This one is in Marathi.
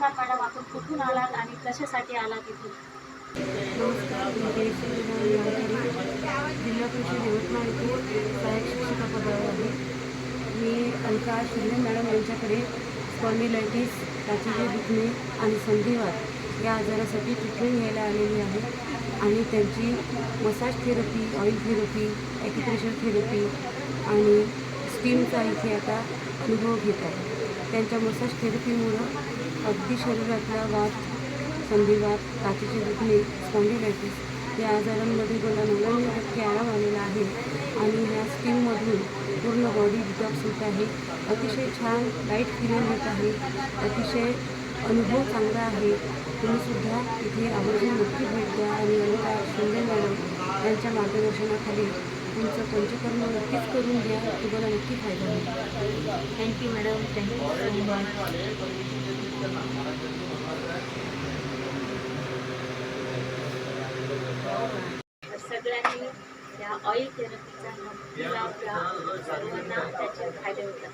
नमस्कार मॅडम आपण कुठून आलात आणि कशासाठी आलात इथून नमस्कार मी जयश्री जिल्हा परिषद यवतमाळ येथे सहाय्यक शिक्षिका पदावर आहे. मी अलका शिंदे मॅडम यांच्याकडे स्पॉन्डिलायटिस काचेचे दुखणे आणि संधिवात या आजारासाठी ट्रीटमेंट घ्यायला आलेली आहे. आणि त्यांची massage therapy oil therapy acupressure therapy आणि स्टीमचा इथे आता अनुभव घेत आहे. त्यांच्या मसाज थेरपीमुळं अगदी शरीरातला वात संधिवात काचीची दुखणे स्पॉन्डिलायटिस या आजारांमध्ये मला नव्याण्णव टक्के आराम आलेला आहे आणि ह्या स्कीममधून पूर्ण बॉडी डिटॉक्स होत आहे. अतिशय छान लाइट फिलिंग होत आहे. अतिशय अनुभव चांगला आहे. तुम्हीसुद्धा इथे आवर्जून नक्की भेट द्या आणि अलका शिंदे मॅडम यांच्या मार्गदर्शनाखाली तुमचं पंचकर्म नक्कीच करून घ्या. तुम्हाला नक्की फायदा होईल. Thank you thank you so much सगळ्यांनी या ऑइल थेरपीचा सर्वांना त्याचे फ़ायदे होतात